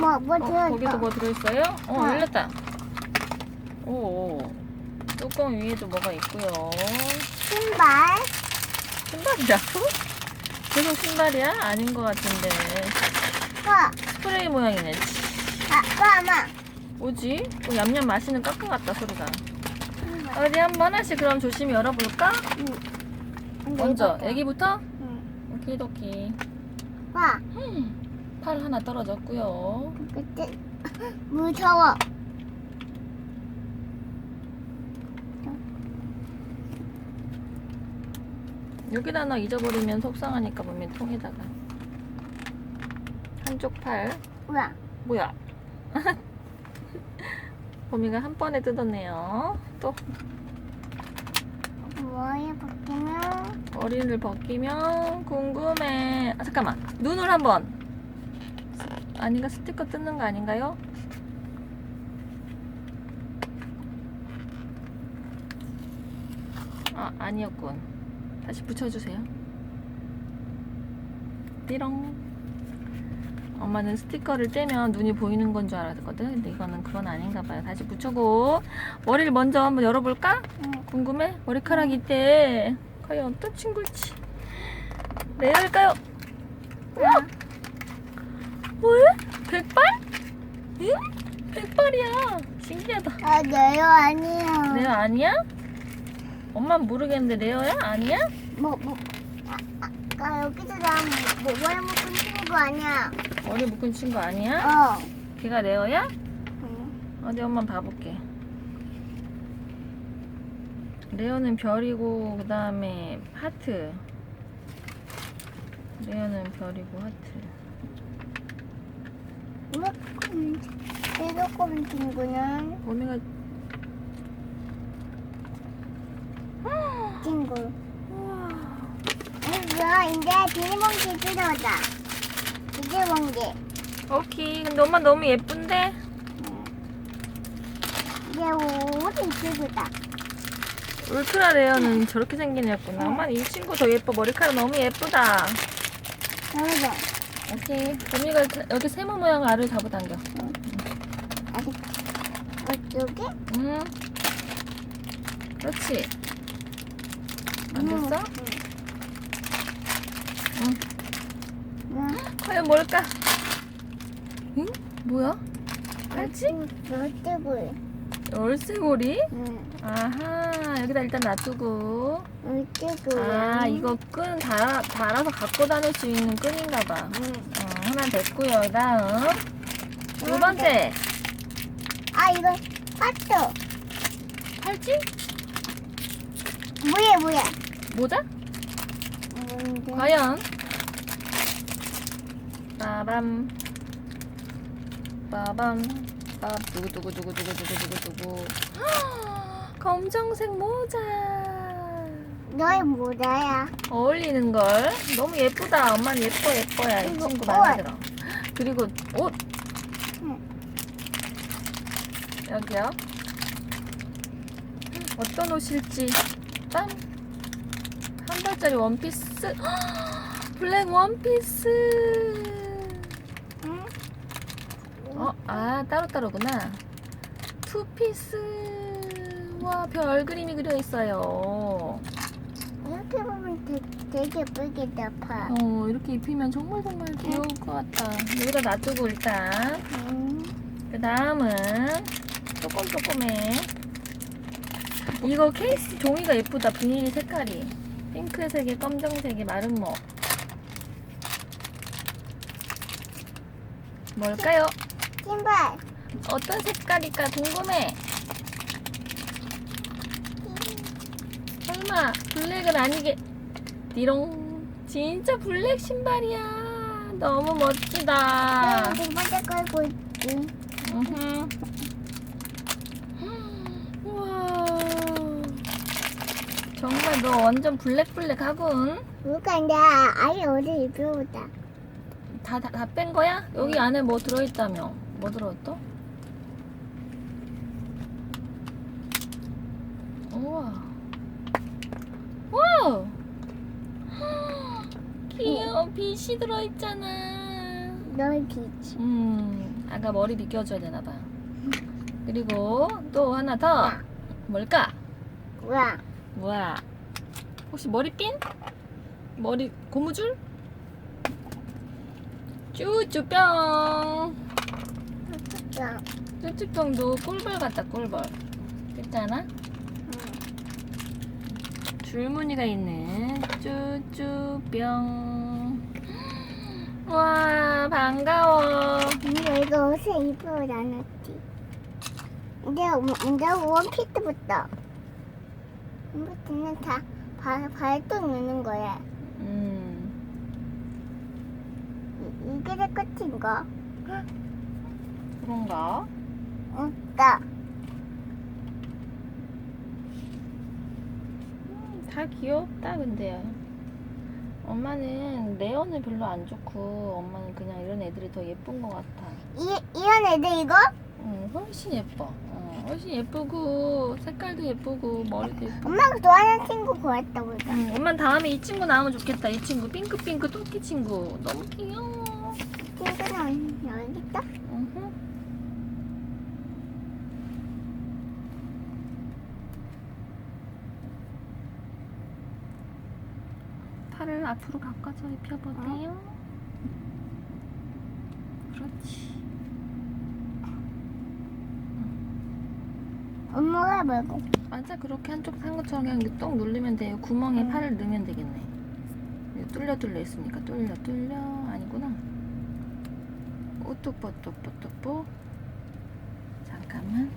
뭐, 뭐 어? 거기도 뭐 들어있어요? 어, 어. 열렸다. 오, 오. 뚜껑 위에도 뭐가 있고요. 신발. 신발이라고? 계속 신발이야? 아닌 것 같은데. 봐. 스프레이 모양이네. 아빠, 엄마. 뭐지? 또 얌얌 마시는 까꿍 같다 소리가. 어디 한번 하나씩 그럼 조심히 열어볼까? 응. 먼저 애기부터? 응. 오키도키. 봐. 팔 하나 떨어졌고요. 그때 무서워. 여기다 하나 잊어버리면 속상하니까 보면 통에다가 한쪽 팔 뭐야? 뭐야? 범이가 한 번에 뜯었네요. 또 뭐에 바뀌면 머리를 벗기면 궁금해. 아, 잠깐만. 눈을 한번. 아닌가? 스티커 뜯는 거 아닌가요? 아, 아니었군. 다시 붙여주세요. 띠롱. 엄마는 스티커를 떼면 눈이 보이는 건 줄 알았거든. 근데 이거는 그건 아닌가 봐요. 다시 붙여고. 머리를 먼저 한번 열어볼까? 응. 궁금해? 머리카락이 있대. 과연 어떤 친구일지. 레어일까요? 우와! 뭐야? 백발? 응? 백발이야. 신기하다. 아, 내요 아니야. 레어 아니야? 엄만 모르겠는데 레어야? 아니야? 뭐, 뭐. 아, 아까 여기서 나 뭐, 뭐, 뭘 먹고 싶은 거 아니야? 머리 묶은 친구 아니야? 어. 걔가 레어야? 응. 어디 엄마 봐볼게. 레어는 별이고 그 다음에 하트. 레어는 별이고 하트. 이만큼, 이만큼 친구는 범이가 친구. 우와. 이제 비닐봉지 뜯어오자. 비닐봉지. 오케이. 근데 엄마 너무 예쁜데? 이제 옷이 친구다. 울트라 레어는 저렇게 생긴 애였구나. 엄마는 이 친구 더 예뻐. 머리카락 너무 예쁘다. 여기다. 오케이. 범이가 여기 세모 모양 알을 잡아당겨. 아직 이쪽에? 응. 그렇지. 안 됐어? 응. 응. 과연 뭘까? 응? 뭐야? 팔찌? 열대고리. 열쇠고리? 응. 아하. 여기다 일단 놔두고. 열대고리. 아, 이거 끈 달아, 달아서 갖고 다닐 수 있는 끈인가 봐. 응. 어, 하나 됐고요. 그 다음. 두 번째. 아 이거 파트. 팔찌? 뭐야 뭐야? 모자? 뭔데? 과연? 빠밤. 빠밤. 빠 두구 두구 두구 두구 두구 두구 두구. 검정색 모자. 너의 모자야. 어울리는 걸. 너무 예쁘다. 엄마는 예뻐 예뻐야 이 이거 친구 옷. 마음에 들어. 그리고 옷. 응. 여기요. 어떤 옷일지. 짠. 한 달짜리 원피스. 블랙 원피스. 응? 어, 아 따로따로구나. 투피스. 와, 별 그림이 그려 있어요. 이렇게 보면 되, 되게 예쁘겠다 파. 어, 이렇게 입히면 정말 정말 귀여울 것 같다. 여기다 놔두고 일단. 응. 그 다음은 조금 조금해. 이거 케이스 종이가 예쁘다. 비닐 색깔이. 핑크색에 검정색에 마름모. 뭘까요? 신발. 어떤 색깔일까 궁금해. 설마 블랙은 아니게. 띠롱. 진짜 블랙 신발이야. 너무 멋지다. 나두 번째 걸고 있지. 우와. 정말 너 완전 블랙블랙하군. 누가 나 아예 어디 입혀보자. 다 다 뺀 거야? 여기 안에 뭐 들어있다며? 뭐 들어있어? 우와. 와우. 어, 빗이 들어있잖아. 너의 빛이. 음, 아까 머리 비껴줘야 되나 봐. 그리고 또 하나 더. 뭘까? 뭐야? 뭐야? 혹시 머리핀? 머리 고무줄? 쭈쭈병. 야, 쭈쭈병도 꿀벌 같다 꿀벌. 그렇잖아? 줄무늬가 있는 쭈쭈병. 와 반가워. 근데 이거 옷을 입으러 나눴지. 이제 이제 원피스부터. 원피스는 다 발, 발도 넣는 거야. 음, 이, 이게 내 끝인가? 그런가? 응, 나. 다 귀엽다 근데요. 엄마는 네온은 별로 안 좋고 엄마는 그냥 이런 애들이 더 예쁜 것 같아. 이, 이런 애들 이거? 응, 훨씬 예뻐. 어, 훨씬 예쁘고 색깔도 예쁘고 머리도 예쁘고. 엄마가 좋아하는 친구 구했다고 이거. 응, 엄마 다음에 이 친구 나오면 좋겠다. 이 친구 핑크핑크 토끼 친구 너무 귀여워. 친구는 여기 있다? 팔을 앞으로 가까이 입혀보세요. 그렇지. 엄마가 말고. 맞아, 그렇게 한쪽 산 것처럼 그냥 이렇게 똥 누르면 돼요. 구멍에 음. 팔을 넣으면 되겠네. 이거 뚫려 뚫려 있으니까 뚫려 뚫려 아니구나. 오뚝뽀뚝뽀뚝뽀. 잠깐만.